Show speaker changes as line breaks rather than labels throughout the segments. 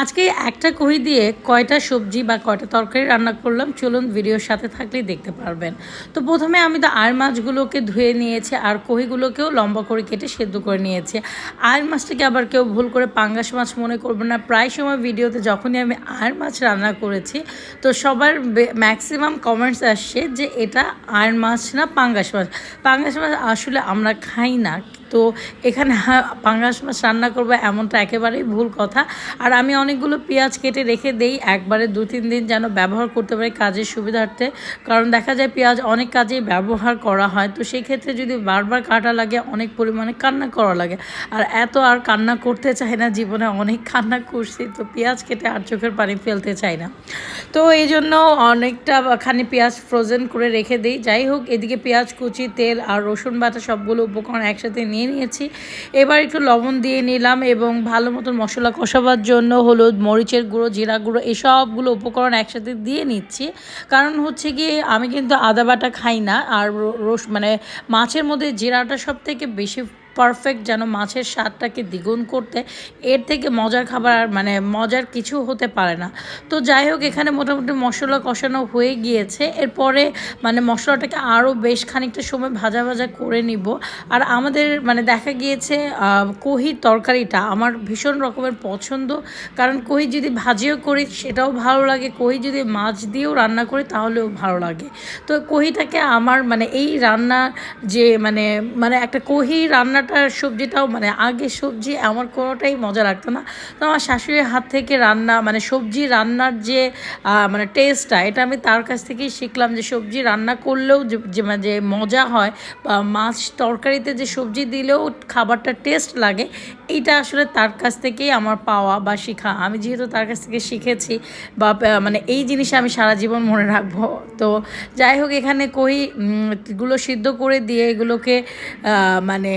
আজকে একটা কহি দিয়ে কয়টা সবজি বা কয়টা তরকারি রান্না করলাম, চলুন ভিডিওর সাথে থাকলেই দেখতে পারবেন। তো প্রথমে আমি তো আর মাছগুলোকে ধুয়ে নিয়েছি, আর কহিগুলোকেও লম্বা করে কেটে সেদ্ধ করে নিয়েছি। আর মাছটাকে আবার কেউ ভুল করে পাঙ্গাস মাছ মনে করবে না। প্রায় সময় ভিডিওতে যখনই আমি আর মাছ রান্না করেছি, তো সবার ম্যাক্সিমাম কমেন্টস আসছে যে এটা আর মাছ না পাঙ্গাস মাছ। পাঙ্গাস মাছ আসলে আমরা খাই না। তো এখানে হা- পাঙ্গাস মাছ রান্না করব, এমনটা একেবারেই ভুল কথা। আর আমি অনেকগুলো পেঁয়াজ কেটে রেখে দেই, একবারে দু তিন দিন যেন ব্যবহার করতে পারি কাজের সুবিধার্থে। কারণ দেখা যায় পেঁয়াজ অনেক কাজেই ব্যবহার করা হয়, তো সেই ক্ষেত্রে যদি বারবার কাটা লাগে, অনেক পরিমাণে কান্না করা লাগে। আর এত আর কান্না করতে চাই না, জীবনে অনেক কান্না করছি, তো পেঁয়াজ কেটে আর চোখের পানি ফেলতে চাই না। তো এই জন্য অনেকটা খানি পেঁয়াজ ফ্রোজেন করে রেখে দিই। যাই হোক, এদিকে পেঁয়াজ, কুচি, তেল আর রসুন বাটা সবগুলো উপকরণ একসাথে নিয়ে নিয়েছি। এবার একটু লবণ দিয়ে নিলাম এবং ভালো মতন মশলা কষাবার জন্য হলুদ, মরিচের গুঁড়ো, জিরা গুঁড়ো, এসবগুলো উপকরণ একসাথে দিয়ে নিচ্ছি। কারণ হচ্ছে কি, আমি কিন্তু আদা বাটা খাই না। আর রস মানে মাছের মধ্যে জিরাটা সব থেকে বেশি পারফেক্ট যেন মাছের স্বাদটাকে দ্বিগুণ করতে, এর থেকে মজার খাবার আর মানে মজার কিছু হতে পারে না। তো যাই হোক, এখানে মোটামুটি মশলা কষানো হয়ে গিয়েছে। এরপরে মানে মশলাটাকে আরও বেশ খানিকটা সময় ভাজা ভাজা করে নিব। আর আমাদের মানে দেখা গিয়েছে কহির তরকারিটা আমার ভীষণ রকমের পছন্দ। কারণ কহি যদি ভাজিও করি, সেটাও ভালো লাগে। কহি যদি মাছ দিয়েও রান্না করি, তাহলেও ভালো লাগে। তো কহিটাকে আমার মানে এই রান্না যে মানে মানে একটা কহি রান্নাটার সবজিটাও মানে আগে সবজি আমার কোনোটাই মজা লাগতো না। তো আমার শাশুড়ির হাত থেকে রান্না মানে সবজি রান্নার যে মানে টেস্টটা এটা আমি তার কাছ থেকেই শিখলাম যে সবজি রান্না করলেও যে যে মানে মজা হয় বা মাছ তরকারিতে যে সবজি দিলেও খাবারটা টেস্ট লাগে, এইটা আসলে তার কাছ থেকেই আমার পাওয়া বা শেখা। আমি যেহেতু তার কাছ থেকে শিখেছি বা মানে এই জিনিস আমি সারা জীবন মনে রাখব। তো যাই হোক, এখানে কই গুলো সিদ্ধ করে দিয়ে এগুলোকে মানে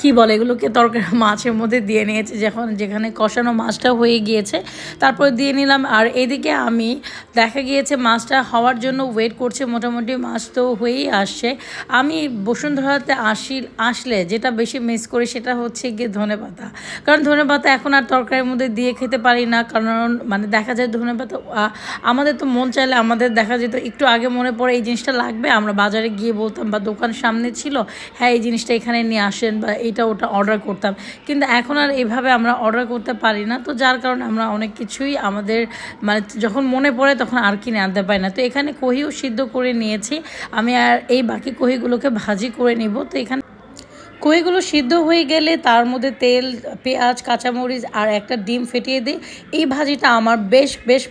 কি বলে এগুলোকে তরকারি মাছের মধ্যে দিয়ে নিয়েছি, যখন যেখানে কষানো মাছটা হয়ে গিয়েছে, তারপরে দিয়ে নিলাম। আর এদিকে আমি দেখা গিয়েছে মাছটা হওয়ার জন্য ওয়েট করছে, মোটামুটি মাছ তো হয়েই আসছে। আমি বসুন্ধরাতে আসি, আসলে যেটা বেশি মিস করি সেটা হচ্ছে গিয়ে ধনে পাতা। কারণ ধনে পাতা এখন আর তরকারির মধ্যে দিয়ে খেতে পারি না, কারণ মানে দেখা যায় ধনে পাতা আমাদের তো মন চাইলে আমাদের দেখা যেত, একটু আগে মনে পড়ে এই জিনিসটা লাগবে, আমরা বাজারে গিয়ে বলতাম বা দোকান সামনে ছিল হ্যাঁ এই জিনিসটা এখানে নিয়ে আসেন বা এইটা ওটা অর্ডার করতাম। কিন্তু এখন আর এইভাবে আমরা অর্ডার করতে পারি না। তো যার কারণে আমরা অনেক কিছুই আমাদের মানে যখন মনে পড়ে তখন আর কিনে আনতে পারি না। তো এখানে কহিও সিদ্ধ করে নিয়েছি। আমি আর এই বাকি কহিগুলোকে ভাজি করে নিব। তো এখানে কইগুলো সিদ্ধ হয়ে গেলে তার মধ্যে তেল, পেঁয়াজ, কাঁচামরিচ আর একটা ডিম ফেটিয়ে দিই। এই ভাজিটা আমার বেশ বেশ